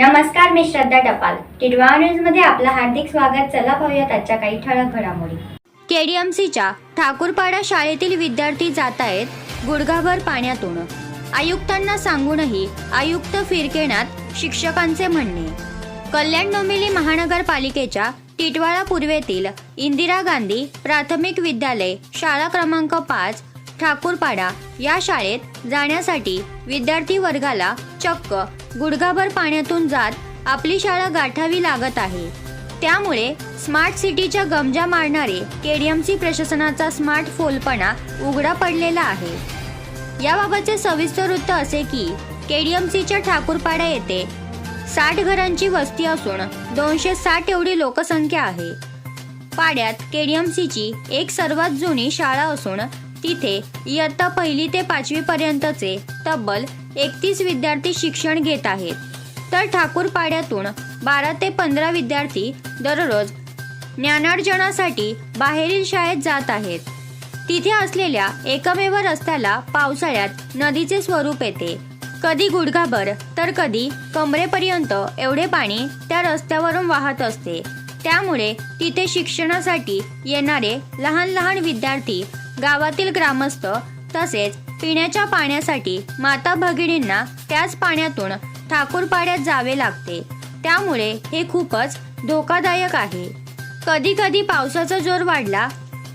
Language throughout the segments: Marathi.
नमस्कार मी श्रद्धा टपाल. टिडवा न्यूजमध्ये आपलं हार्दिक स्वागत. चला पाहूयात आजच्या काही ठळक घडामोडी. केडीएमसीच्या ठाकूरपाडा शाळेतील विद्यार्थी जात आहेत गुडघाभर पाण्यातून आयुक्तांना सांगूनही आयुक्त फिरकेण्यात शिक्षकांचे म्हणणे. कल्याण डोंबिवली महानगरपालिकेच्या टिटवाळा पूर्वेतील इंदिरा गांधी प्राथमिक विद्यालय शाळा क्रमांक पाच ठाकूरपाडा या शाळेत जाण्यासाठी विद्यार्थी वर्गाला चक्क गुडघाभर पाण्यातून जात आपली शाळा गाठावी लागत आहे. त्यामुळे स्मार्ट सिटीच्या गमजा मारणारे केडीएमसी प्रशासनाचा स्मार्ट फोलपणा उघडा पडलेला आहे. याबाबतचे सविस्तर वृत्त असे की केडीएमसीच्या ठाकूरपाडा येथे साठ घरांची वस्ती असून दोनशे साठ एवढी लोकसंख्या आहे. पाड्यात केडीएमसीची एक सर्वात जुनी शाळा असून तिथे इयत्ता पहिली ते पाचवी पर्यंतचे तब्बल एकतीस विद्यार्थी शिक्षण घेत आहेत. तर ठाकूरपाड्यातून बारा ते पंधरा विद्यार्थी दररोज ज्ञानार्जनासाठी बाहेरील शाळेत जात आहेत. तिथे असलेल्या एकमेव रस्त्याला पावसाळ्यात नदीचे स्वरूप येते. कधी गुडघाभर तर कधी कमरेपर्यंत एवढे पाणी त्या रस्त्यावरून वाहत असते. त्यामुळे तिथे शिक्षणासाठी येणारे लहान लहान विद्यार्थी गावातील ग्रामस्थ तसेच पिण्याच्या पाण्यासाठी माता भगिनींना त्याच पाण्यातून ठाकूरपाड्यात जावे लागते. त्यामुळे हे खूपच धोकादायक आहे. कधी कधी पावसाचा जोर वाढला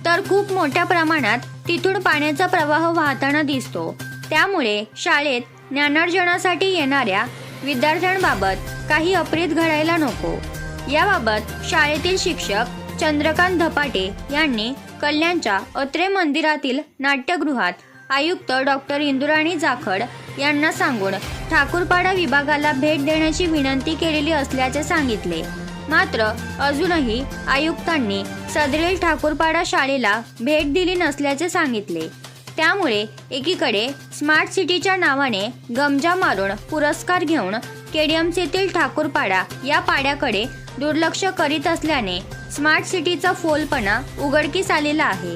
तर खूप मोठ्या प्रमाणात तिथून पाण्याचा प्रवाह वाहताना दिसतो. त्यामुळे शाळेत ज्ञानार्जनासाठी येणाऱ्या विद्यार्थ्यांबाबत काही अपरीत घडायला नको. याबाबत शाळेतील शिक्षक चंद्रकांत धपाटे यांनी कल्याणच्या अत्रे मंदिरातील नाट्यगृहात आयुक्त डॉक्टर इंदुराणी जाखड यांना सांगून ठाकूरपाडा विभागाला भेट देण्याची विनंती केलेली असल्याचे सांगितले. मात्र अजूनही आयुक्तांनी सदरील ठाकूरपाडा शाळेला भेट दिली नसल्याचे सांगितले. त्यामुळे एकीकडे स्मार्ट सिटीच्या नावाने गमजा मारून पुरस्कार घेऊन केडीएमसीतील ठाकूरपाडा या पाड्याकडे दुर्लक्ष करीत असल्याने स्मार्ट सिटीचा फोलपणा उघडकीस आलेला आहे.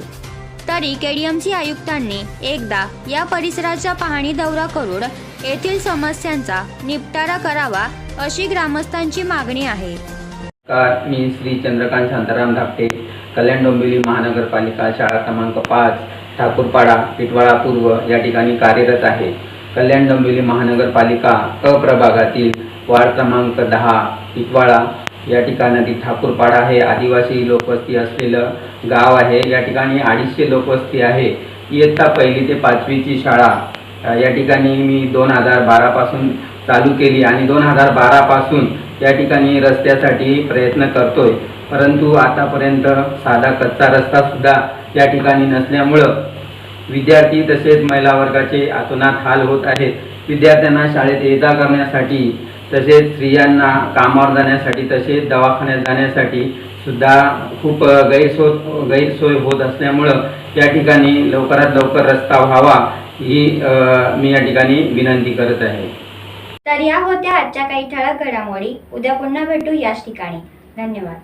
तरी केडीएमसी आयुक्तांनी एकदा या परिसराचा पाहणी दौरा करून येथील समस्यांचा निपटारा करावा अशी ग्रामस्थांची मागणी आहे. मी श्री चंद्रकांत शांताराम धाकटे कल्याण डोंबिवली महानगरपालिका शाळा क्रमांक पाच ठाकूरपाडा पिटवाळा पूर्व या ठिकाणी कार्यरत आहे. कल्याण डोंबिवली महानगरपालिका क प्रभागातील वार्ड क्रमांक दहा पिटवाळा या ठिकाणातील ठाकूरपाडा आहे आदिवासी लोकवस्ती असलेलं गाव आहे. या ठिकाणी अडीचशे लोकवस्ती आहे. इयत्ता पहिली ते पाचवीची शाळा. या ठिकाणी मी दोन हजार बारापासून चालू केली आणि दोन हजार बारापासून या ठिकाणी रस्त्यासाठी प्रयत्न करतोय. परंतु आतापर्यंत साधा कच्चा रस्तासुद्धा या ठिकाणी नसल्यामुळं विद्यार्थी तसेच महिला वर्गाचे आतोनात हाल होत आहेत. विद्यार्थ्यांना शाळेत ये जा करण्यासाठी तसेच स्त्रियांना कामावर जाण्यासाठी तसेच दवाखान्यात जाण्यासाठी सुद्धा खूप गैरसोय गैरसोय होत असल्यामुळं या ठिकाणी लवकरात लवकर रस्ता व्हावा ही मी या ठिकाणी विनंती करत आहे. तर या होत्या आजच्या काही ठळक घडामोडी. उद्या पुन्हा भेटू याच ठिकाणी. धन्यवाद.